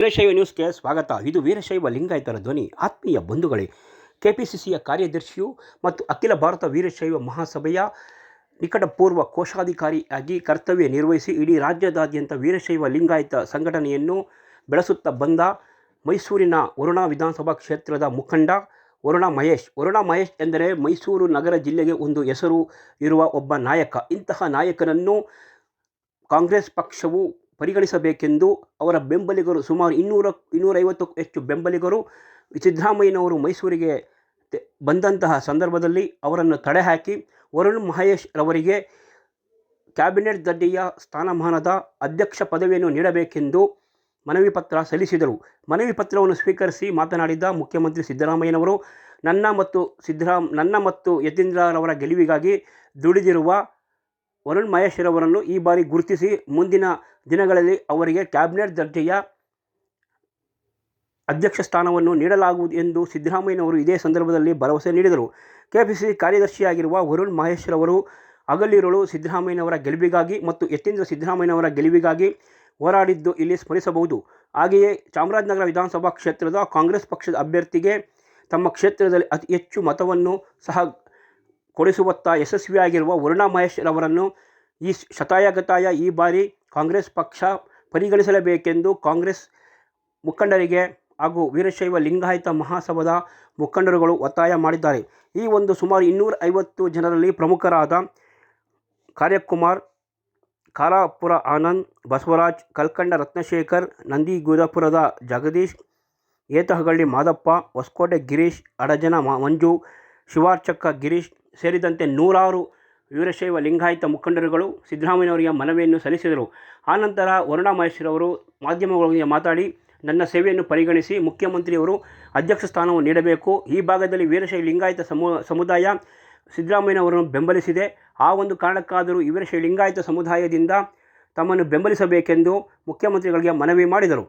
ವೀರಶೈವ ನ್ಯೂಸ್ಗೆ ಸ್ವಾಗತ. ಇದು ವೀರಶೈವ ಲಿಂಗಾಯತರ ಧ್ವನಿ. ಆತ್ಮೀಯ ಬಂಧುಗಳೇ, ಕೆಪಿಸಿಸಿಯ ಕಾರ್ಯದರ್ಶಿಯು ಮತ್ತು ಅಖಿಲ ಭಾರತ ವೀರಶೈವ ಮಹಾಸಭೆಯ ನಿಕಟಪೂರ್ವ ಕೋಶಾಧಿಕಾರಿಯಾಗಿ ಕರ್ತವ್ಯ ನಿರ್ವಹಿಸಿ ಇಡೀ ರಾಜ್ಯದಾದ್ಯಂತ ವೀರಶೈವ ಲಿಂಗಾಯತ ಸಂಘಟನೆಯನ್ನು ಬೆಳೆಸುತ್ತಾ ಬಂದ ಮೈಸೂರಿನ ವರುಣಾ ವಿಧಾನಸಭಾ ಕ್ಷೇತ್ರದ ಮುಖಂಡ ವರುಣ ಮಹೇಶ್. ವರುಣ ಮಹೇಶ್ ಎಂದರೆ ಮೈಸೂರು ನಗರ ಜಿಲ್ಲೆಗೆ ಒಂದು ಹೆಸರು ಇರುವ ಒಬ್ಬ ನಾಯಕ. ಇಂತಹ ನಾಯಕನನ್ನು ಕಾಂಗ್ರೆಸ್ ಪಕ್ಷವು ಪರಿಗಣಿಸಬೇಕೆಂದು ಅವರ ಬೆಂಬಲಿಗರು ಸುಮಾರು ಇನ್ನೂರ ಇನ್ನೂರೈವತ್ತಕ್ಕೂ ಹೆಚ್ಚು ಬೆಂಬಲಿಗರು ಸಿದ್ದರಾಮಯ್ಯನವರು ಮೈಸೂರಿಗೆ ಬಂದಂತಹ ಸಂದರ್ಭದಲ್ಲಿ ಅವರನ್ನು ತಡೆಹಾಕಿ ವರುಣ್ ಮಹೇಶ್ ರವರಿಗೆ ಕ್ಯಾಬಿನೆಟ್ ದರ್ಜೆಯ ಸ್ಥಾನಮಾನದ ಅಧ್ಯಕ್ಷ ಪದವಿಯನ್ನು ನೀಡಬೇಕೆಂದು ಮನವಿ ಪತ್ರ ಸಲ್ಲಿಸಿದರು. ಮನವಿ ಪತ್ರವನ್ನು ಸ್ವೀಕರಿಸಿ ಮಾತನಾಡಿದ ಮುಖ್ಯಮಂತ್ರಿ ಸಿದ್ದರಾಮಯ್ಯನವರು, ನನ್ನ ಮತ್ತು ಸಿದ್ದರಾಮ್, ನನ್ನ ಮತ್ತು ಯತೀಂದ್ರರವರ ಗೆಲುವಿಗಾಗಿ ದುಡಿದಿರುವ ವರುಣ್ ಮಹೇಶ್ರವರನ್ನು ಈ ಬಾರಿ ಗುರುತಿಸಿ ಮುಂದಿನ ದಿನಗಳಲ್ಲಿ ಅವರಿಗೆ ಕ್ಯಾಬಿನೆಟ್ ದರ್ಜೆಯ ಅಧ್ಯಕ್ಷ ಸ್ಥಾನವನ್ನು ನೀಡಲಾಗುವುದು ಎಂದು ಸಿದ್ದರಾಮಯ್ಯನವರು ಇದೇ ಸಂದರ್ಭದಲ್ಲಿ ಭರವಸೆ ನೀಡಿದರು. ಕೆಪಿಸಿಸಿ ಕಾರ್ಯದರ್ಶಿಯಾಗಿರುವ ವರುಣ್ ಮಹೇಶ್ರವರು ಹಗಲಿರುಳು ಸಿದ್ದರಾಮಯ್ಯನವರ ಗೆಲುವಿಗಾಗಿ ಮತ್ತು ಯತೀಂದ್ರ ಸಿದ್ದರಾಮಯ್ಯನವರ ಗೆಲುವಿಗಾಗಿ ಹೋರಾಡಿದ್ದು ಇಲ್ಲಿ ಸ್ಮರಿಸಬಹುದು. ಹಾಗೆಯೇ ಚಾಮರಾಜನಗರ ವಿಧಾನಸಭಾ ಕ್ಷೇತ್ರದ ಕಾಂಗ್ರೆಸ್ ಪಕ್ಷದ ಅಭ್ಯರ್ಥಿಗೆ ತಮ್ಮ ಕ್ಷೇತ್ರದಲ್ಲಿ ಅತಿ ಹೆಚ್ಚು ಮತವನ್ನು ಸಹ ಕೊಡಿಸುವತ್ತ ಯಶಸ್ವಿಯಾಗಿರುವ ವರುಣಾ ಮಹೇಶ್ ರವರನ್ನು ಈ ಶತಾಯಗತಾಯ ಈ ಬಾರಿ ಕಾಂಗ್ರೆಸ್ ಪಕ್ಷ ಪರಿಗಣಿಸಲೇಬೇಕೆಂದು ಕಾಂಗ್ರೆಸ್ ಮುಖಂಡರಿಗೆ ಹಾಗೂ ವೀರಶೈವ ಲಿಂಗಾಯತ ಮಹಾಸಭಾದ ಮುಖಂಡರುಗಳು ಒತ್ತಾಯ ಮಾಡಿದ್ದಾರೆ. ಈ ಒಂದು ಸುಮಾರು ಇನ್ನೂರ ಐವತ್ತು ಜನರಲ್ಲಿ ಪ್ರಮುಖರಾದ ಕಾರ್ಯಕುಮಾರ್ ಕಾರಾಪುರ ಆನಂದ್, ಬಸವರಾಜ್, ಕಲ್ಕಂಡ ರತ್ನಶೇಖರ್, ನಂದಿಗೂದಪುರದ ಜಗದೀಶ್ ಏತಹಗಳ್ಳಿ ಮಾದಪ್ಪ, ಹೊಸಕೋಟೆ ಗಿರೀಶ್, ಅಡಜನ ಮಂಜು ಶಿವಾರ್ಚಕ್ಕ ಗಿರೀಶ್ ಸೇರಿದಂತೆ ನೂರಾರು ವೀರಶೈವ ಲಿಂಗಾಯತ ಮುಖಂಡರುಗಳು ಸಿದ್ದರಾಮಯ್ಯನವರಿಗೆ ಮನವಿಯನ್ನು ಸಲ್ಲಿಸಿದರು. ಆನಂತರ ವರುಣಾ ಮಹೇಶ್ವರವರು ಮಾಧ್ಯಮಗಳೊಂದಿಗೆ ಮಾತಾಡಿ, ನನ್ನ ಸೇವೆಯನ್ನು ಪರಿಗಣಿಸಿ ಮುಖ್ಯಮಂತ್ರಿಯವರು ಅಧ್ಯಕ್ಷ ಸ್ಥಾನವನ್ನು ನೀಡಬೇಕು. ಈ ಭಾಗದಲ್ಲಿ ವೀರಶೈವ ಲಿಂಗಾಯತ ಸಮು, ಸಮುದಾಯ ಸಿದ್ದರಾಮಯ್ಯನವರನ್ನು ಬೆಂಬಲಿಸಿದೆ. ಆ ಒಂದು ಕಾರಣಕ್ಕಾದರೂ ವೀರಶೈ ವೀರಶೈವ ಲಿಂಗಾಯತ ಸಮುದಾಯದಿಂದ ತಮ್ಮನ್ನು ಬೆಂಬಲಿಸಬೇಕೆಂದು ಮುಖ್ಯಮಂತ್ರಿಗಳಿಗೆ ಮನವಿ ಮಾಡಿದರು.